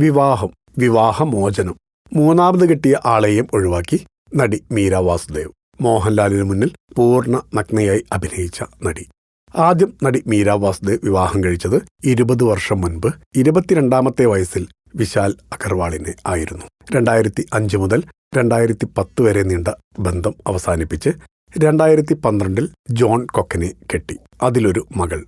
വിവാഹം വിവാഹമോചനം. മൂന്നാമത് കിട്ടിയ ആളെയും ഒഴിവാക്കി നടി മീര വാസുദേവ്. മോഹൻലാലിന് മുന്നിൽ പൂർണ നഗ്നയായി അഭിനയിച്ച നടി. ആദ്യം നടി മീര വാസുദേവ് വിവാഹം കഴിച്ചത് ഇരുപത് വർഷം മുൻപ് ഇരുപത്തിരണ്ടാമത്തെ വയസ്സിൽ വിശാൽ അഗർവാളിനെ ആയിരുന്നു. രണ്ടായിരത്തി അഞ്ച് മുതൽ രണ്ടായിരത്തി പത്ത് വരെ നീണ്ട ബന്ധം അവസാനിപ്പിച്ച് രണ്ടായിരത്തി പന്ത്രണ്ടിൽ ജോൺ കൊക്കനെ കെട്ടി അതിലൊരു മകൾ.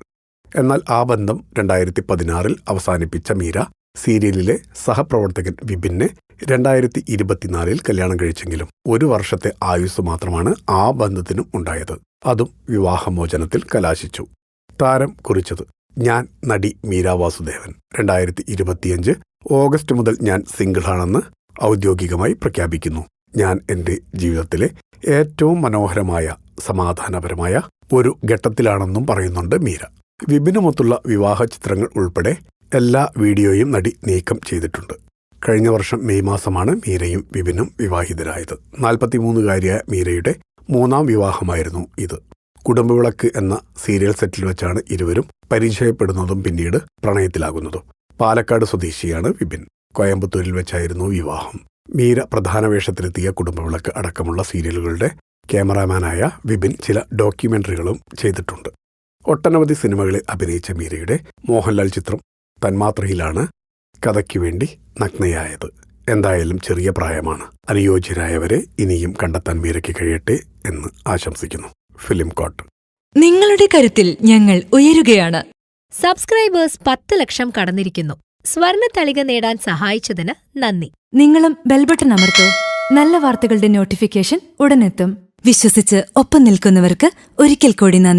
എന്നാൽ ആ ബന്ധം രണ്ടായിരത്തി പതിനാറിൽ അവസാനിപ്പിച്ച മീര സീരിയലിലെ സഹപ്രവർത്തകൻ വിപിനെ രണ്ടായിരത്തി ഇരുപത്തിനാലിൽ കല്യാണം കഴിച്ചെങ്കിലും ഒരു വർഷത്തെ ആയുസ് മാത്രമാണ് ആ ബന്ധത്തിനും ഉണ്ടായത്. അതും വിവാഹമോചനത്തിൽ കലാശിച്ചു. താരം കുറിച്ചത് ഞാൻ നടി മീര വാസുദേവൻ. രണ്ടായിരത്തി ഇരുപത്തിയഞ്ച് ഓഗസ്റ്റ് മുതൽ ഞാൻ സിംഗിളാണെന്ന് ഔദ്യോഗികമായി പ്രഖ്യാപിക്കുന്നു. ഞാൻ എന്റെ ജീവിതത്തിലെ ഏറ്റവും മനോഹരമായ സമാധാനപരമായ ഒരു ഘട്ടത്തിലാണെന്നും പറയുന്നുണ്ട് മീര. വിപിനുമൊത്തുള്ള വിവാഹ ചിത്രങ്ങൾ ഉൾപ്പെടെ എല്ലാ വീഡിയോയും നടി നീക്കം ചെയ്തിട്ടുണ്ട്. കഴിഞ്ഞ വർഷം മെയ് മാസമാണ് മീരയും വിപിനും വിവാഹിതരായത്. നാൽപ്പത്തിമൂന്നുകാരിയായ മീരയുടെ മൂന്നാം വിവാഹമായിരുന്നു ഇത്. കുടുംബവിളക്ക് എന്ന സീരിയൽ സെറ്റിൽ വെച്ചാണ് ഇരുവരും പരിചയപ്പെടുന്നതും പിന്നീട് പ്രണയത്തിലാകുന്നതും. പാലക്കാട് സ്വദേശിയാണ് വിപിൻ. കോയമ്പത്തൂരിൽ വെച്ചായിരുന്നു വിവാഹം. മീര പ്രധാന വേഷത്തിലെത്തിയ കുടുംബവിളക്ക് അടക്കമുള്ള സീരിയലുകളുടെ ക്യാമറാമാനായ വിപിൻ ചില ഡോക്യുമെന്ററികളും ചെയ്തിട്ടുണ്ട്. ഒട്ടനവധി സിനിമകളിൽ അഭിനയിച്ച മീരയുടെ മോഹൻലാൽ ചിത്രം തന്മാത്രയിലാണ് കഥയ്ക്ക് വേണ്ടി നഗ്നയായത്. എന്തായാലും ചെറിയ പ്രായമാണ്. അനുയോജ്യരായവരെ ഇനിയും കണ്ടെത്താൻ മീരയ്ക്ക് കഴിയട്ടെ എന്ന് ആശംസിക്കുന്നു. ഫിലിം കോട്ട്. നിങ്ങളുടെ കരുത്തിൽ ഞങ്ങൾ ഉയരുകയാണ്. സബ്സ്ക്രൈബേഴ്സ് പത്ത് ലക്ഷം കടന്നിരിക്കുന്നു. സ്വർണ തളിക നേടാൻ സഹായിച്ചതിന് നന്ദി. നിങ്ങളും ബെൽബട്ടൺ അമർത്തോ. നല്ല വാർത്തകളുടെ നോട്ടിഫിക്കേഷൻ ഉടനെത്തും. വിശ്വസിച്ച് ഒപ്പം നിൽക്കുന്നവർക്ക് ഒരിക്കൽ കൂടി നന്ദി.